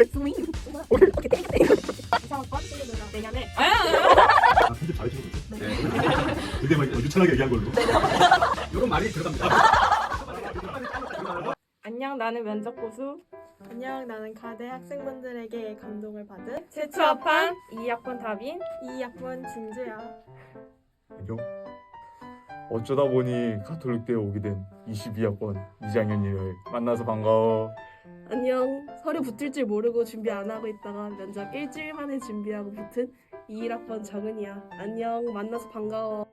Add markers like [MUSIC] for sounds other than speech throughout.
오케이. 오케이. 내년에 아, 편집? 네. 근데 막 유창하게 얘기한 걸로. 이런 말이 들어갑니다. 안녕 나는 면접 고수 안녕, 나는 가대 학생분들에게 감동을 받은 최초합한 2학번 다빈 2학번 진주야. 안녕. 어쩌다 보니 가톨릭대에 오게 된 22학번 이장현이를 만나서 반가워. 안녕. 서류 붙을 줄 모르고 준비 안 하고 있다가 면접 일주일 만에 준비하고 붙은 21학번 정은이야. 안녕. 만나서 반가워.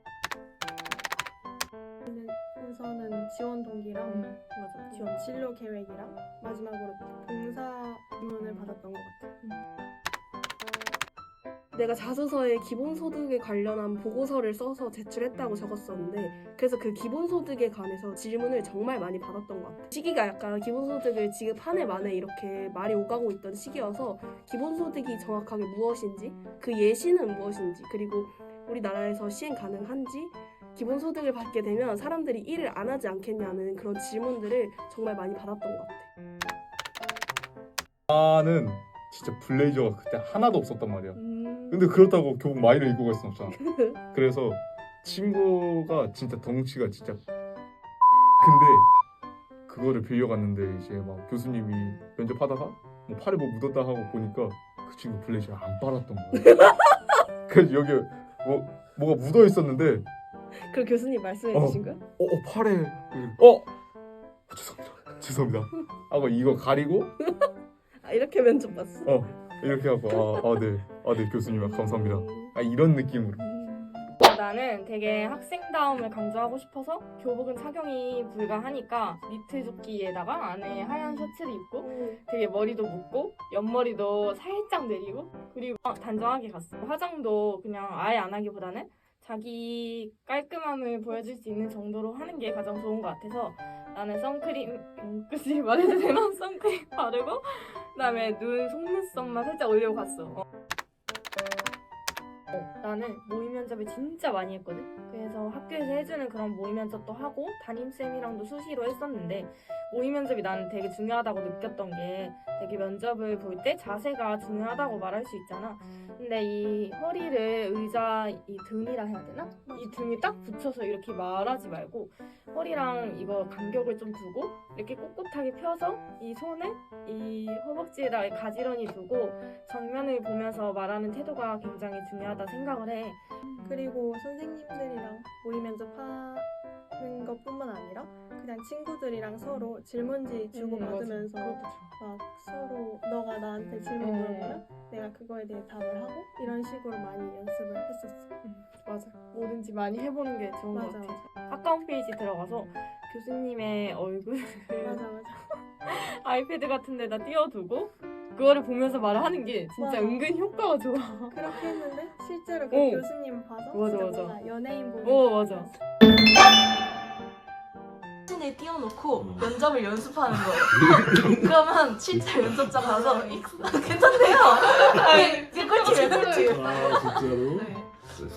우선은 지원 동기랑 맞아. 지원 진로 계획이랑 마지막으로 봉사 문을 받았던 것 같아. 내가 자소서에 기본소득에 관련한 보고서를 써서 제출했다고 적었었는데 그래서 그 기본소득에 관해서 질문을 정말 많이 받았던 것 같아. 시기가 약간 기본소득을 지급 한 해 만에 이렇게 말이 오가고 있던 시기여서 기본소득이 정확하게 무엇인지 그 예시는 무엇인지 그리고 우리나라에서 시행 가능한지 기본소득을 받게 되면 사람들이 일을 안 하지 않겠냐는 그런 질문들을 정말 많이 받았던 것 같아. 나는 진짜 블레이저가 그때 하나도 없었단 말이야. 음... 근데 그렇다고 교복 마이를 입고 갈 순 없잖아. 그래서 친구가 진짜 덩치가 진짜 근데 그거를 빌려갔는데 이제 막 교수님이 면접하다가 뭐 팔에 뭐 묻었다 하고 보니까 그 친구 블레이저 안 빨았던 거야. [LAUGHS] 그래서 여기 뭐 뭐가 묻어 있었는데 그 교수님 말씀해 어. 주신 거야? 어, 어 팔에 어 어, 죄송합니다 죄송합니다 [LAUGHS] 하고 이거 가리고 아, 이렇게 면접 봤어? 어 이렇게 하고 아아네아네 교수님 감사합니다 음. 아 이런 느낌으로 음. 나는 되게 학생다움을 강조하고 싶어서 교복은 착용이 불가하니까 니트 조끼에다가 안에 하얀 셔츠를 입고 되게 머리도 묶고 옆머리도 살짝 내리고 그리고 단정하게 갔어 화장도 그냥 아예 안 하기보다는 자기 깔끔함을 보여줄 수 있는 정도로 하는 게 가장 좋은 것 같아서 나는 선크림 음, 굳이 말해도 되나? [LAUGHS] 선크림 바르고 그다음에 눈 속눈썹만 살짝 올리고 갔어 어. 어, 나는 모의 면접을 진짜 많이 했거든. 그래서 학교에서 해주는 그런 모의 면접도 하고 담임쌤이랑도 수시로 했었는데 모의 면접이 나는 되게 중요하다고 느꼈던 게 되게 면접을 볼 때 자세가 중요하다고 말할 수 있잖아. 근데 이 허리를 의자 이 등이라 해야 되나? 이 등이 딱 붙여서 이렇게 말하지 말고 허리랑 이거 간격을 좀 두고 이렇게 꼿꼿하게 펴서 이 손을 이 허벅지에다 가지런히 두고 정면을 보면서 말하는 태도가 굉장히 중요하다 생각을 해. 그리고 선생님들이랑 모의 면접하는 것뿐만 아니라 그냥 친구들이랑 서로 질문지 주고받으면서 음. 막 서로 너가 나한테 질문 음. 물어보면 내가 그거에 대해 답을 하고 이런 식으로 많이 연습을 했었어. 맞아. 뭐든지 많이 해보는 게 좋은 맞아 것 같아. 맞아 학과 홈페이지 들어가서 교수님의 얼굴 맞아 맞아. [LAUGHS] 아이패드 같은 데다 띄워두고 그거를 보면서 말을 하는 게 진짜 맞아. 은근 효과가 좋아. 그렇게 했는데 실제로 그 어. 교수님 봐서 맞아, 맞아. 연예인 보는 어 맞아. 사진에 띄워놓고 면접을 연습하는 거예요. [LAUGHS] 그러면 실제 면접장 가서 이- 괜찮대요.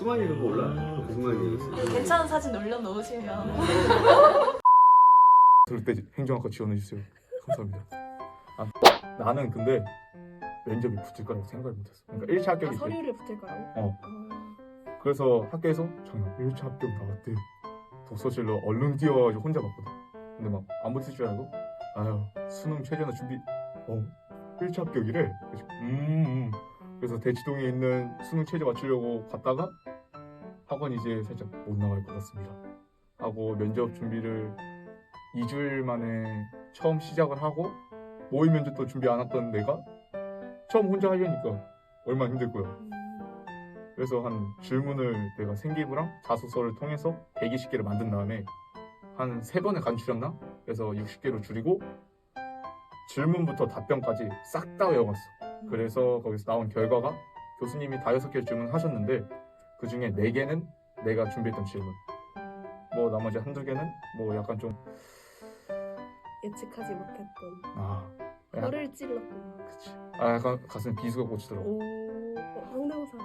수만이 그거 몰라? 그 수만이 있어. 괜찮은 사진 올려놓으시면 [LAUGHS] 그럴 때 행정학과 지원해주세요 감사합니다 아, 나는 근데 면접이 붙을 거라고 생각을 못했어 그러니까 1차 아, 합격이지 서류를 붙을 거라고? 어. 아, 그래서 학교에서 장난 1차 합격 나왔대 독서실로 얼른 뛰어가지고 혼자 봤거든 근데 막 안 붙을 줄 알고 아유 수능 최저나 준비 어 1차 합격이래 그래서 음, 음. 그래서 대치동에 있는 수능 최저 맞추려고 갔다가 학원 이제 살짝 못 나갈 것 같습니다 하고 면접 준비를 2주일 만에 처음 시작을 하고 모의 면접도 준비 안 했던 내가 처음 혼자 하려니까 얼마나 힘들 거야 음. 그래서 한 질문을 내가 생기부랑 자소서를 통해서 120개를 만든 다음에 한세 번에 간추렸나? 그래서 60개로 줄이고 질문부터 답변까지 싹 다 외워갔어. 그래서 거기서 나온 결과가 교수님이 다여섯 개 질문하셨는데 그 중에 네 개는 내가 준비했던 질문. 뭐 나머지 한두 개는 뭐 약간 좀 예측하지 못했던 아, 야, 혀를 찔렀던 그치. 아 약간 가슴 비수가 꽂히더라고. 오 어, 성대모사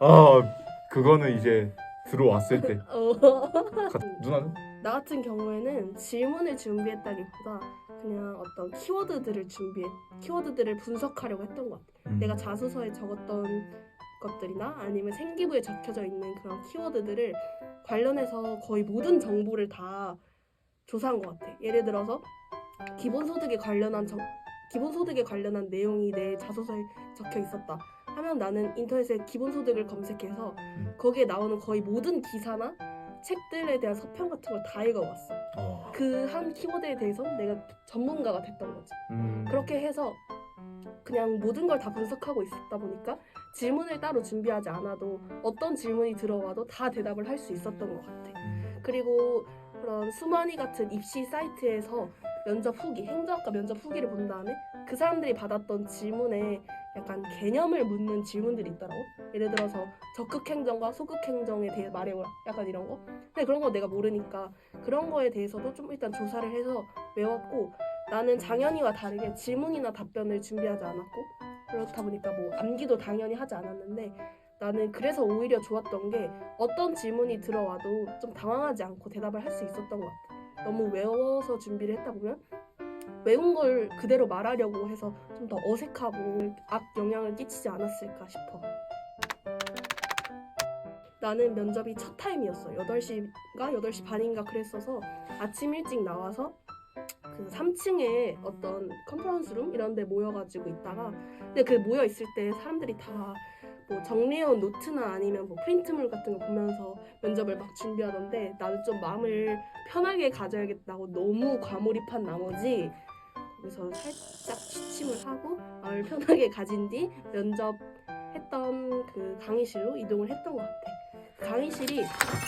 아 그거는 이제 들어왔을 때 [LAUGHS] 어. 가- 누나는 나 같은 경우에는 질문을 준비했다기보다 그냥 어떤 키워드들을 준비해 키워드들을 분석하려고 했던 것 같아. 음. 내가 자소서에 적었던 것들이나 아니면 생기부에 적혀져 있는 그런 키워드들을 관련해서 거의 모든 정보를 다 조사한 것 같아. 예를 들어서 기본소득에 관련한 정, 기본소득에 관련한 내용이 내 자소서에 적혀 있었다. 하면 나는 인터넷에 기본소득을 검색해서 음. 거기에 나오는 거의 모든 기사나 책들에 대한 서평 같은 걸 다 읽어봤어. 어. 그한 키워드에 대해서 내가 전문가가 됐던 거지. 음. 그렇게 해서 그냥 모든 걸 다 분석하고 있었다 보니까 질문을 따로 준비하지 않아도 어떤 질문이 들어와도 다 대답을 할 수 있었던 것 같아. 음. 그리고 그런 수만이 같은 입시 사이트에서 면접 후기, 행정학과 면접 후기를 본 다음에 그 사람들이 받았던 질문에 약간 개념을 묻는 질문들이 있더라고. 예를 들어서 적극 행정과 소극 행정에 대해 말해보라. 약간 이런 거. 근데 그런 거 내가 모르니까 그런 거에 대해서도 좀 일단 조사를 해서 외웠고 나는 장현이와 다르게 질문이나 답변을 준비하지 않았고 그렇다 보니까 뭐 암기도 당연히 하지 않았는데 나는 그래서 오히려 좋았던 게 어떤 질문이 들어와도 좀 당황하지 않고 대답을 할 수 있었던 것 같아. 너무 외워서 준비를 했다 보면 외운 걸 그대로 말하려고 해서 좀 더 어색하고 악 영향을 끼치지 않았을까 싶어. 나는 면접이 첫 타임이었어. 8시인가 8시 반인가 그랬어서 아침 일찍 나와서 그 3층에 어떤 컨퍼런스 룸 이런 데 모여가지고 있다가 근데 그 모여 있을 때 사람들이 다 뭐 정리해온 노트나 아니면 뭐 프린트물 같은 거 보면서 면접을 막 준비하던데 나는 좀 마음을 편하게 가져야겠다고 너무 과몰입한 나머지 거기서 살짝 취침을 하고 마음을 편하게 가진 뒤 면접했던 그 강의실로 이동을 했던 것 같아. 그 강의실이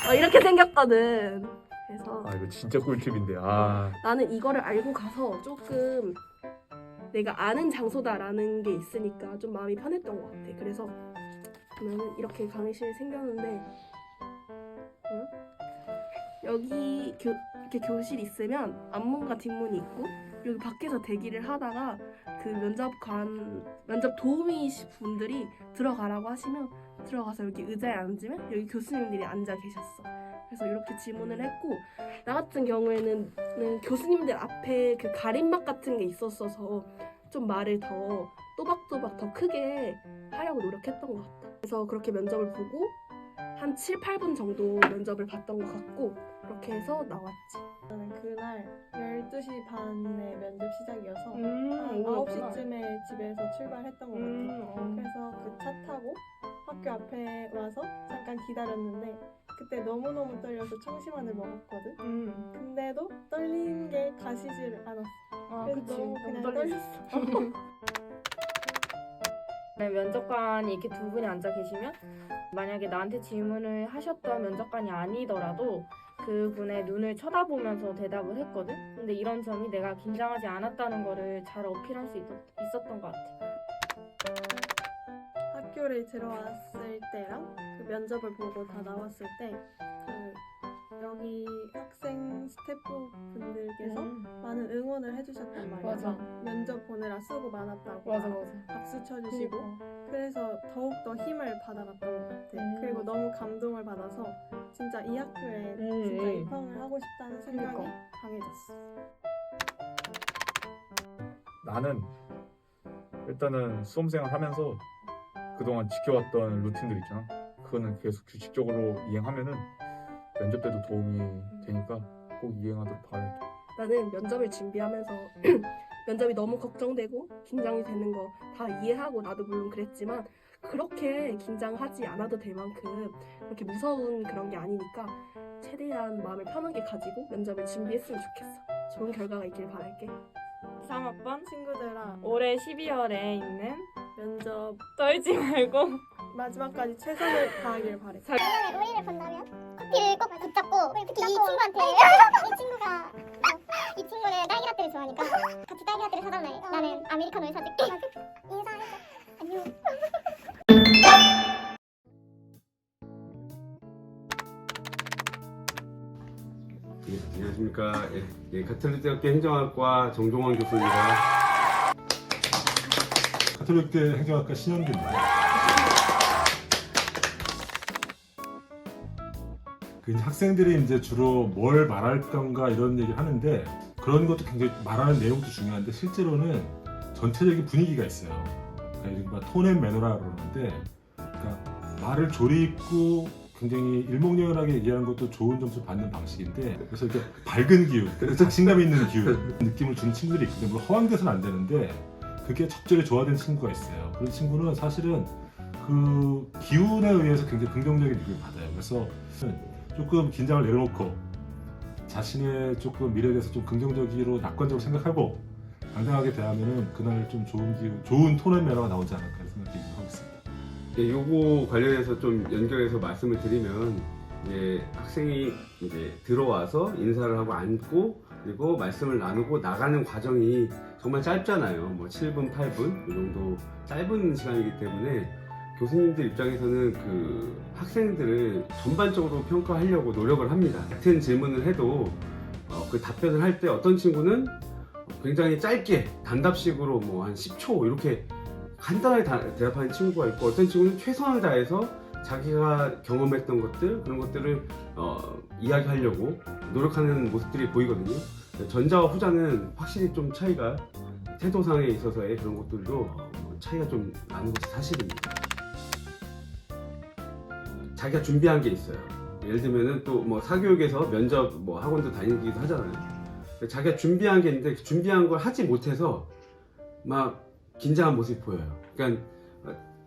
어, 이렇게 생겼거든. 그래서 아 이거 진짜 꿀팁인데. 아. 나는 이거를 알고 가서 조금 내가 아는 장소다라는 게 있으니까 좀 마음이 편했던 것 같아. 그래서 보면은 이렇게 강의실이 생겼는데 응? 여기 교, 이렇게 교실 있으면 앞문과 뒷문이 있고 여기 밖에서 대기를 하다가 그 면접관 면접 도우미 분들이 들어가라고 하시면 들어가서 여기 의자에 앉으면 여기 교수님들이 앉아 계셨어. 그래서 이렇게 질문을 했고 나 같은 경우에는 는 교수님들 앞에 그 가림막 같은 게 있었어서 좀 말을 더 또박또박 더 크게 하려고 노력했던 것 같다. 그래서 그렇게 면접을 보고 한 7, 8분 정도 면접을 봤던 것 같고 그렇게 해서 나왔지. 나는 그날 12시 반에 면접 시작이어서 음, 한 오후였구나. 9시쯤에 집에서 출발했던 것 같아. 음, 어. 그래서 그 차 타고 학교 앞에 와서 잠깐 기다렸는데 그때 너무너무 떨려서 청심환을 먹었거든. 음. 근데도 떨린 게 가시질 않았어. 아, 그래서 그치. 너무 너무 그냥 떨렸어. 떨렸어. [LAUGHS] 네, 면접관이 이렇게 두 분이 앉아 계시면 만약에 나한테 질문을 하셨던 면접관이 아니더라도 그 분의 눈을 쳐다보면서 대답을 했거든. 근데 이런 점이 내가 긴장하지 않았다는 거를 잘 어필할 수 있, 있었던 것 같아. 학교를 들어왔을 때랑 그 면접을 보고 다 나왔을 때 그 여기 학생 스태프 분들께서 음. 많은 응원을 해주셨단 말이야. 맞아. 면접 보느라 수고 많았다고 맞아 맞아. 박수 쳐주시고 그래서 더욱 더 힘을 받아갔던 것 같아. 음. 그리고 너무 감동을 받아서 진짜 이 학교에 음, 진짜 음. 입학을 하고 싶다는 생각이 그러니까. 강해졌어. 나는 일단은 수험생활 하면서 그동안 지켜왔던 루틴들 있잖아. 그거는 계속 규칙적으로 이행하면은 면접 때도 도움이 되니까 꼭 이행하도록 바랄게. 나는 면접을 준비하면서 [CLEARS THROAT] 면접이 너무 걱정되고 긴장이 되는 거 다 이해하고 나도 물론 그랬지만 그렇게 긴장하지 않아도 될 만큼 그렇게 무서운 그런 게 아니니까 최대한 마음을 편하게 가지고 면접을 준비했으면 좋겠어. 좋은 결과가 있길 바랄게. 3학번 친구들아 올해 12월에 있는 면접 떨지 말고. [LAUGHS] 마지막까지 최선을 다하길 바래. 그러면 우리를 본다면 커피를 꼭 붙잡고 특히 이 친구한테. [LAUGHS] 이 친구가 어, 이 친구는 딸기라떼를 좋아하니까 같이 딸기라떼를 사달래 나는 아메리카노를 사줄게 [LAUGHS] 인사해줘 안녕. 예, 안녕하십니까. 예, 예, 가톨릭대학교 행정학과 정종원 교수입니다. 가톨릭대 행정학과 신현규입니다. 그 학생들이 이제 주로 뭘 말할 건가 이런 얘기를 하는데 그런 것도 굉장히 말하는 내용도 중요한데 실제로는 전체적인 분위기가 있어요. 그러니까 이른바 톤앤 매너라 그러는데 그러니까 말을 조리있고 굉장히 일목요연하게 얘기하는 것도 좋은 점수 받는 방식인데 그래서 이렇게 밝은 기운, 자신감 있는 기운 느낌을 주는 친구들이 있거든요. 물론 허황돼서는 안 되는데 그게 적절히 조화된 친구가 있어요. 그런 친구는 사실은 그 기운에 의해서 굉장히 긍정적인 느낌을 받아요. 그래서 조금 긴장을 내려놓고 자신의 조금 미래에 대해서 좀 긍정적으로 낙관적으로 생각하고 당당하게 대하면은 그날 좀 좋은 기운, 좋은 톤앤 매너가 나오지 않을까 생각이 하고 있습니다. 예, 요거 관련해서 좀 연결해서 말씀을 드리면 이제 학생이 이제 들어와서 인사를 하고 앉고 그리고 말씀을 나누고 나가는 과정이 정말 짧잖아요. 뭐 7분, 8분 이 정도 짧은 시간이기 때문에 교수님들 입장에서는 그 학생들을 전반적으로 평가하려고 노력을 합니다. 같은 질문을 해도 어, 그 답변을 할 때 어떤 친구는 굉장히 짧게 단답식으로 뭐 한 10초 이렇게 간단하게 다- 대답하는 친구가 있고 어떤 친구는 최선을 다해서 자기가 경험했던 것들 그런 것들을 어, 이야기하려고 노력하는 모습들이 보이거든요. 전자와 후자는 확실히 좀 차이가 태도상에 있어서의 그런 것들도 어, 차이가 좀 나는 것이 사실입니다. 자기가 준비한 게 있어요. 예를 들면은 또 뭐 사교육에서 면접 뭐 학원도 다니기도 하잖아요. 자기가 준비한 게 있는데 그 준비한 걸 하지 못해서 막 긴장한 모습이 보여요. 그러니까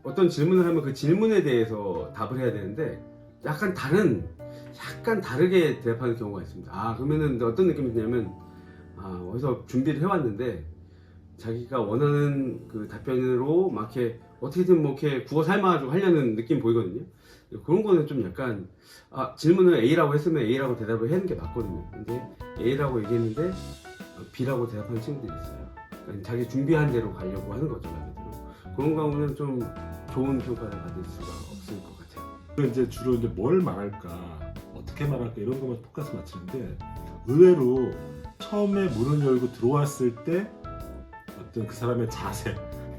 어떤 질문을 하면 그 질문에 대해서 답을 해야 되는데 약간 다른 약간 다르게 대답하는 경우가 있습니다. 아 그러면은 어떤 느낌이 드냐면 아 어디서 준비를 해왔는데 자기가 원하는 그 답변으로 막 이렇게 어떻게든 뭐 이렇게 국어 삶아가지고 하려는 느낌 보이거든요. 그런 거는 좀 약간 아 질문을 A라고 했으면 A라고 대답을 하는 게 맞거든요. 근데 A라고 얘기했는데 어, B라고 대답하는 친구들이 있어요. 그러니까 자기 준비한 대로 가려고 하는 거죠. 그런 경우는 좀 좋은 평가를 받을 수가 없을 것 같아요. 그리고 이제 주로 이제 뭘 말할까, 어떻게 말할까 이런 것만 포커스 맞추는데 의외로 처음에 문을 열고 들어왔을 때 어떤 그 사람의 자세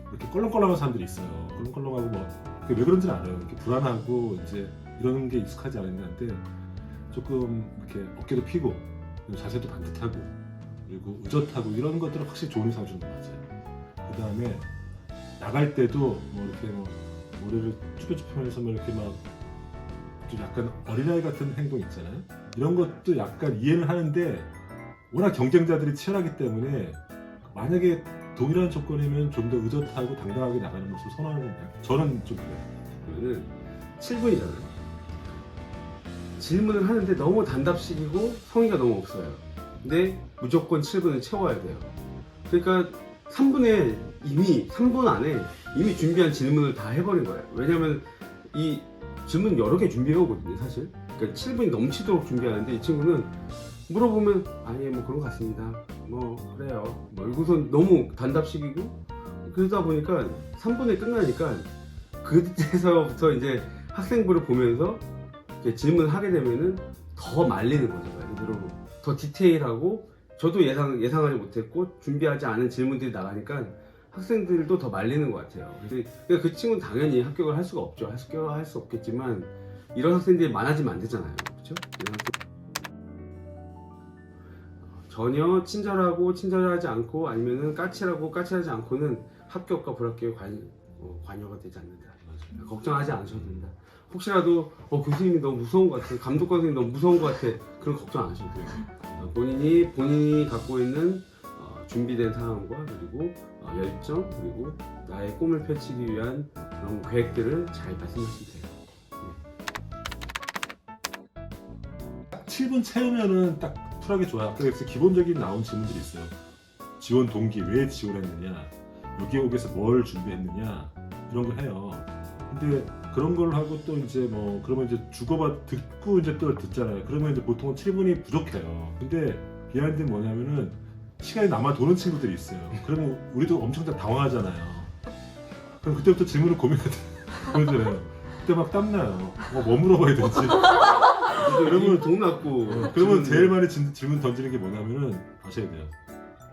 이렇게 껄렁껄렁한 사람들이 있어요. 껄렁껄렁하고 뭐 그게 왜 그런지는 알아요. 이렇게 불안하고 이제 이런 게 익숙하지 않은데 조금 이렇게 어깨도 피고 자세도 반듯하고 그리고 의젓하고 이런 것들은 확실히 좋은 이상 주는 거 맞아요. 그 다음에 나갈 때도 뭐 이렇게 뭐 머리를 쭈뼛쭈뼛하면서 뭐 이렇게 막좀 약간 어린아이 같은 행동 있잖아요. 이런 것도 약간 이해는 하는데 워낙 경쟁자들이 치열하기 때문에 만약에 동일한 조건이면 좀 더 의젓하고 당당하게 나가는 모습을 선호하는 건데 저는 좀 그래요. 그러면은 7분이잖아요. 질문을 하는데 너무 단답식이고 성의가 너무 없어요. 근데 무조건 7분을 채워야 돼요. 그러니까 3분에 이미 3분 안에 이미 준비한 질문을 다 해버린 거예요. 왜냐면 이 질문 여러 개 준비해 오거든요, 사실. 그러니까 7분이 넘치도록 준비하는데 이 친구는 물어보면 아니 뭐 그런 것 같습니다. 뭐 그래요. 뭐 이거선 너무 단답식이고 그러다 보니까 3분에 끝나니까 그때서부터 이제 학생부를 보면서 질문을 하게 되면은 더 말리는 거죠. 말 그대로 더 디테일하고 저도 예상 예상하지 못했고 준비하지 않은 질문들이 나가니까 학생들도 더 말리는 것 같아요. 근데 그그 친구는 당연히 합격을 할 수가 없죠. 합격을 할 수 없겠지만 이런 학생들이 많아지면 안 되잖아요. 그렇죠? 이런 학생- 전혀 친절하고 친절하지 않고 아니면은 까칠하고 까칠하지 않고는 합격과 불합격에 관, 어, 관여가 되지 않는다. 걱정하지 않으셔도 된다. 혹시라도 어, 교수님이 너무 무서운 것 같아, 감독관 선생님 너무 무서운 것 같아, 그런 걱정 안 하셔도 돼요. [LAUGHS] 어, 본인이 본인이 갖고 있는 어, 준비된 상황과 그리고 어, 열정 그리고 나의 꿈을 펼치기 위한 그런 계획들을 잘 말씀하시면 돼요. 7분 채우면은 딱 쿨하게 좋아요. 그래서 기본적인 나온 질문들이 있어요. 지원 동기 왜 지원했느냐, 여기 오기 위해서 뭘 준비했느냐 이런 걸 해요. 근데 그런 걸 하고 또 이제 뭐 그러면 이제 주고받 듣고 이제 또 듣잖아요. 그러면 이제 보통은 7분이 부족해요. 근데 비하인드 뭐냐면은 시간이 남아 도는 친구들이 있어요. 그러면 우리도 엄청 다 당황하잖아요. 그럼 그때부터 질문을 고민하잖아요. [LAUGHS] 그때 막 땀나요. 뭐, 뭐 물어봐야 될지. 그러면 돈 났고 어, 그러면 제일 많이 진- 질문 던지는 게 뭐냐면은 아셔야 돼요.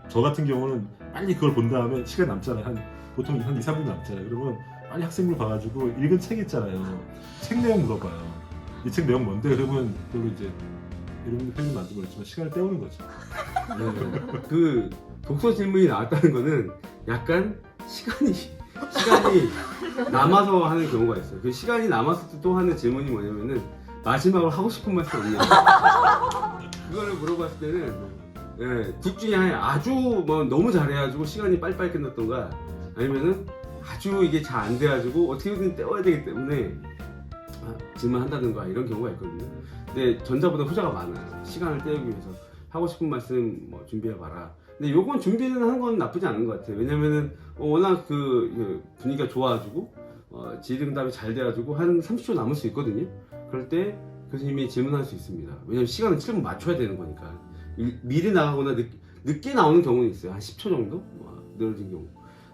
저 같은 경우는 빨리 그걸 본 다음에 시간 남잖아요. 한 보통 한 2, 3분 남잖아요. 그러면 빨리 학생물 봐가지고 읽은 책 있잖아요. 책 내용 물어봐요. 이 책 내용 뭔데? 그러면 그걸로 이제 이런 편집 만들고 있지만 시간을 때우는 거죠. 네. 그 독서 질문이 나왔다는 거는 약간 시간이 시간이 남아서 하는 경우가 있어요. 그 시간이 남았을 때 또 하는 질문이 뭐냐면은 마지막으로 하고 싶은 말씀 없냐. 그거를 물어봤을 때는 예, 둘 중에 하나 아주 뭐 너무 잘해가지고 시간이 빨리빨리 끝났던가 아니면은 아주 이게 잘 안 돼가지고 어떻게든 때워야 되기 때문에 아, 질문한다든가 이런 경우가 있거든요. 근데 전자보다 후자가 많아요. 시간을 때우기 위해서 하고 싶은 말씀 뭐 준비해봐라. 근데 요건 준비는 하는 건 나쁘지 않은 것 같아요. 왜냐면은 어, 워낙 그, 그 분위기가 좋아가지고 어, 질의응답이 잘 돼가지고 한 30초 남을 수 있거든요. 그럴 때 교수님이 질문할 수 있습니다. 왜냐면 시간은 7분 맞춰야 되는 거니까. 일- 미리 나가거나 늦, 늦게 나오는 경우는 있어요. 한 10초 정도? 뭐, 늘어진 경우.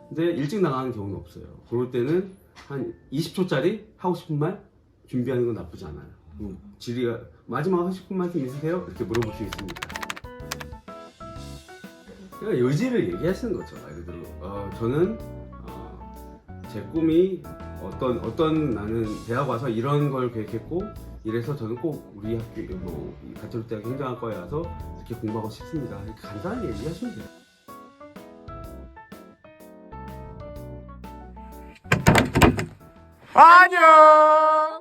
근데 일찍 나가는 경우는 없어요. 그럴 때는 한 20초짜리 하고 싶은 말 준비하는 건 나쁘지 않아요. 음, 질의가 마지막 하고 싶은 말씀 있으세요? 이렇게 물어볼 수 있습니다. 그러니까 여지를 얘기하시는 거죠. 말 그대로. 어, 저는 어, 제 꿈이 어떤 어떤 나는 대학 와서 이런 걸 계획했고 이래서 저는 꼭 우리 학교 뭐 가톨릭 대학 행정학과에 와서 이렇게 공부하고 싶습니다. 이렇게 간단하게 얘기하시면 돼요. 안녕.